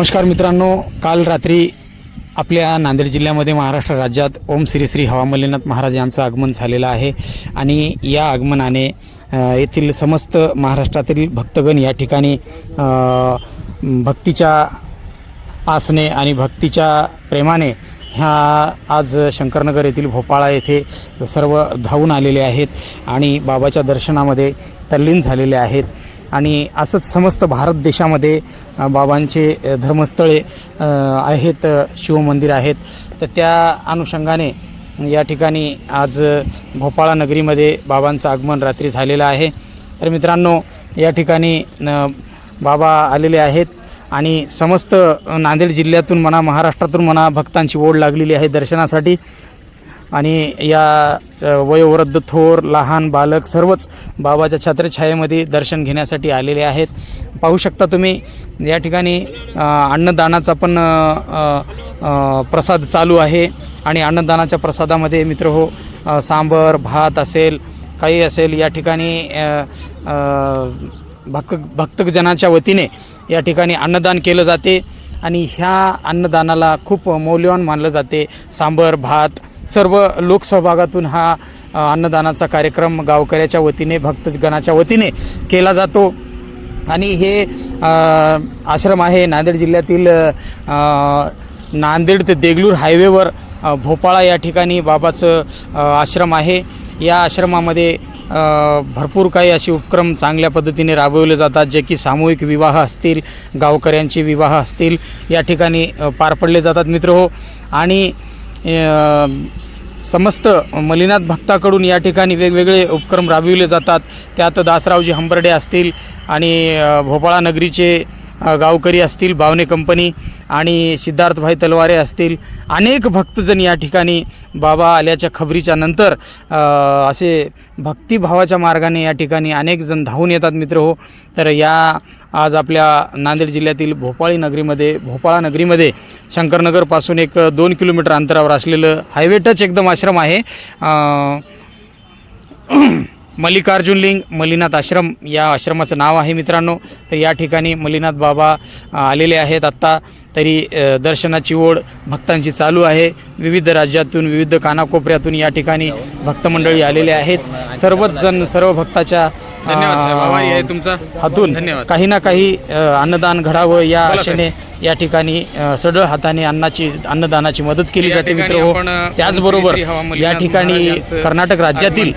नमस्कार मित्रांनो काल रात्री आपल्या नांदेड जिल्ह्यामध्ये महाराष्ट्र राज्यात ओम श्री श्री हवामल्लीनाथ महाराज यांचं आगमन झालेलं आहे. आणि या आगमनाने येथील समस्त महाराष्ट्रातील भक्तगण या ठिकाणी भक्तीच्या आसने आणि भक्तीच्या प्रेमाने ह्या आज शंकरनगर येथील भोपाळा येथे सर्व धावून आलेले आहेत आणि बाबाच्या दर्शनामध्ये तल्लीन झालेले आहेत. आणि असंच समस्त भारत देशामध्ये बाबांचे धर्मस्थळे आहेत शिवमंदिर आहेत. तर त्या अनुषंगाने या ठिकाणी आज भोपाळा नगरीमध्ये बाबांचं आगमन रात्री झालेलं आहे. तर मित्रांनो या ठिकाणी न, बाबा आलेले आहेत आणि समस्त नांदेड जिल्ह्यातून म्हणा महाराष्ट्रातून म्हणा भक्तांची ओढ लागलेली आहे दर्शनासाठी. आणि या वयोवृद्ध थोर लहान बालक सर्वच बाबाच्या छत्रछायेमध्ये दर्शन घेण्यासाठी आलेले आहेत. पाहू शकता तुम्ही या ठिकाणी अन्नदानाचा पण प्रसाद चालू आहे. आणि अन्नदानाच्या प्रसादामध्ये मित्र हो सांबर भात असेल काही असेल या ठिकाणी भक्त भक्तजनाच्या वतीने या ठिकाणी अन्नदान केलं जाते. आणि ह्या अन्नदानाला खूप मौल्यवान मानलं जाते. सांबर भात सर्व लोकसहभागातून हा अन्नदानाचा कार्यक्रम गावकऱ्याच्या वतीने भक्तगणाच्या वतीने केला जातो. आणि हे आश्रम आहे नांदेड जिल्ह्यातील नांदेड ते देगलूर हायवेवर भोपाळा या ठिकाणी बाबाचं आश्रम आहे. या आश्रमामध्ये भरपूर काही असे उपक्रम चांगल्या पद्धतीने राबवले जातात जे की सामूहिक विवाह असतील गावकऱ्यांचे विवाह असतील या ठिकाणी पार पडले जातात मित्र हो. आणि समस्त मलिनाथ भक्ताकडून या ठिकाणी वेगवेगळे उपक्रम राबविले जातात. त्यात दासरावजी हंबर्डे असतील आणि भोपाळा नगरीचे गावकरी असतील भावने कंपनी आणि सिद्धार्थभाई तलवारे असतील अनेक भक्तजण या ठिकाणी बाबा आल्याच्या खबरीच्या नंतर असे भक्तिभावाच्या मार्गाने या ठिकाणी अनेक जण धावून येतात मित्र हो. तर या आज आपल्या नांदेड जिल्ह्यातील भोपाळी नगरीमध्ये भोपाळा नगरीमध्ये शंकरनगरपासून एक दोन किलोमीटर अंतरावर असलेलं हायवे टच एकदम आश्रम आहे. मल्लिकार्जुन लिंग मल्लीनाथ आश्रम या आश्रमाचं नाव आहे मित्रांनो. तर या ठिकाणी मल्लीनाथ बाबा आलेले आहेत. आत्ता तरी दर्शनाची ओढ भक्तांची चालू आहे. विविध राज्यातून विविध कानाकोपऱ्यातून या ठिकाणी भक्तमंडळी आलेले आहेत. सर्वच जण सर्व भक्ताच्या धन्यवाद तुमचा. हातून धन्यवाद. काही ना काही अन्नदान घडावं या आशेने या ठिकाणी अ, सढळ हाताने अन्नाची अन्नदानाची मदत केली जाते मित्र हो त्याचबरोबर या ठिकाणी कर्नाटक राज्यातील.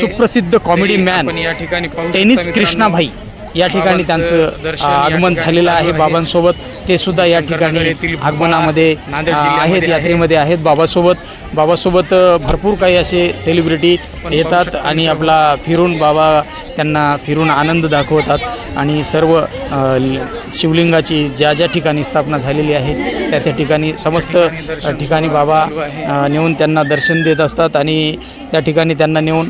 सुप्रसिद्ध कॉमेडी मॅन या ठिकाणी टेनिस कृष्णाभाई या ठिकाणी त्यांचं आगमन झालेलं आहे. बाबांसोबत ते सुद्धा या ठिकाणी आगमनामध्ये आहेत आहे. यात्रेमध्ये आहेत बाबासोबत बाबासोबत भरपूर काही असे सेलिब्रिटी येतात आणि. आपला फिरून बाबा त्यांना फिरून आनंद दाखवतात आणि सर्व शिवलिंगाची ज्या ज्या ठिकाणी स्थापना झालेली आहे त्या त्या ठिकाणी समस्त ठिकाणी बाबा नेऊन त्यांना दर्शन देत असतात आणि त्या ठिकाणी त्यांना नेऊन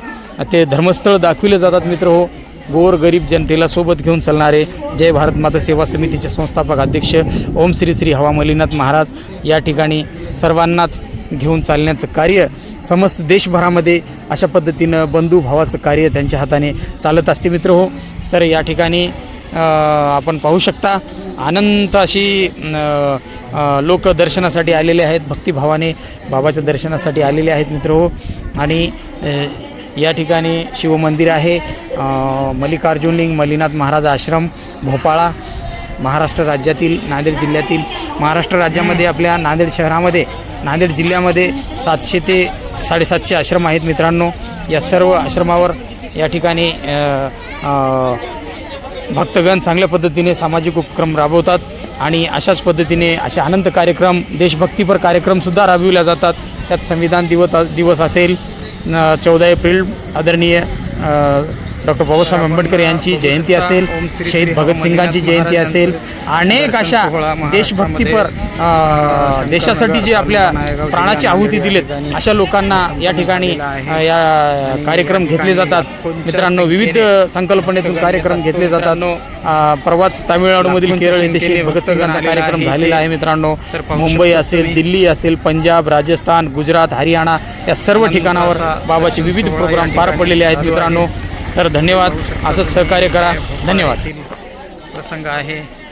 ते धर्मस्थळ दाखविले जातात मित्र हो. गोर गरीब जनतेला सोबत घेऊन चालणारे जय भारत माता सेवा समितीचे संस्थापक अध्यक्ष ओम श्री श्री हवा मल्लीनाथ महाराज या ठिकाणी सर्वांनाच घेऊन चालण्याचं कार्य समस्त देशभरामध्ये अशा पद्धतीनं बंधुभावाचं कार्य त्यांच्या हाताने चालत असते मित्र हो. तर या ठिकाणी आपण पाहू शकता. अनंत अशी लोक दर्शनासाठी आलेले आहेत. भक्तिभावाने बाबाच्या दर्शनासाठी आलेले आहेत मित्र. हो आणि या ठिकाणी शिवमंदिर आहे. मल्लिकार्जुनलिंग मल्लिकार्जुन लिंग मल्लीनाथ महाराज आश्रम भोपाळा महाराष्ट्र राज्यातील नांदेड जिल्ह्यातील. महाराष्ट्र राज्यामध्ये आपल्या नांदेड शहरामध्ये नांदेड जिल्ह्यामध्ये सातशे ते साडेसातशे आश्रम आहेत मित्रांनो. या सर्व आश्रमावर या ठिकाणी भक्तगण चांगल्या पद्धतीने सामाजिक उपक्रम राबवतात आणि अशाच पद्धतीने असे अनंत कार्यक्रम देशभक्तीपर कार्यक्रमसुद्धा राबविल्या जातात. त्यात संविधान दिवस दिवस असेल चौदा एप्रिल आदरणीय डॉक्टर बाबासाहेब आंबेडकर यांची जयंती असेल शहीद भगतसिंगांची जयंती असेल अनेक अशा देशभक्तीपर देशासाठी जे आपल्या प्राणाची आहुती दिलेत अशा लोकांना या ठिकाणी या कार्यक्रम घेतले जातात. मित्रांनो विविध संकल्पनेतून कार्यक्रम घेतले जातात. परवाच तामिळनाडूमधील केरळ येथे शहीद भगतसिंगांचा कार्यक्रम झालेला आहे मित्रांनो. मुंबई असेल. दिल्ली असेल पंजाब राजस्थान गुजरात हरियाणा या सर्व ठिकाणावर बाबाचे विविध प्रोग्राम पार पडलेले आहेत मित्रांनो. तर धन्यवाद. असंच सहकार्य करा. धन्यवाद. प्रसंग आहे.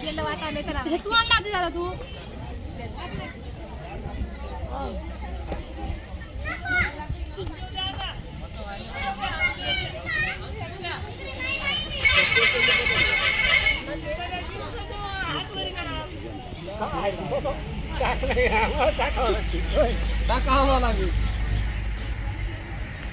केलं वाटायला करा हे तू आणला ते झाला तू होय भाऊ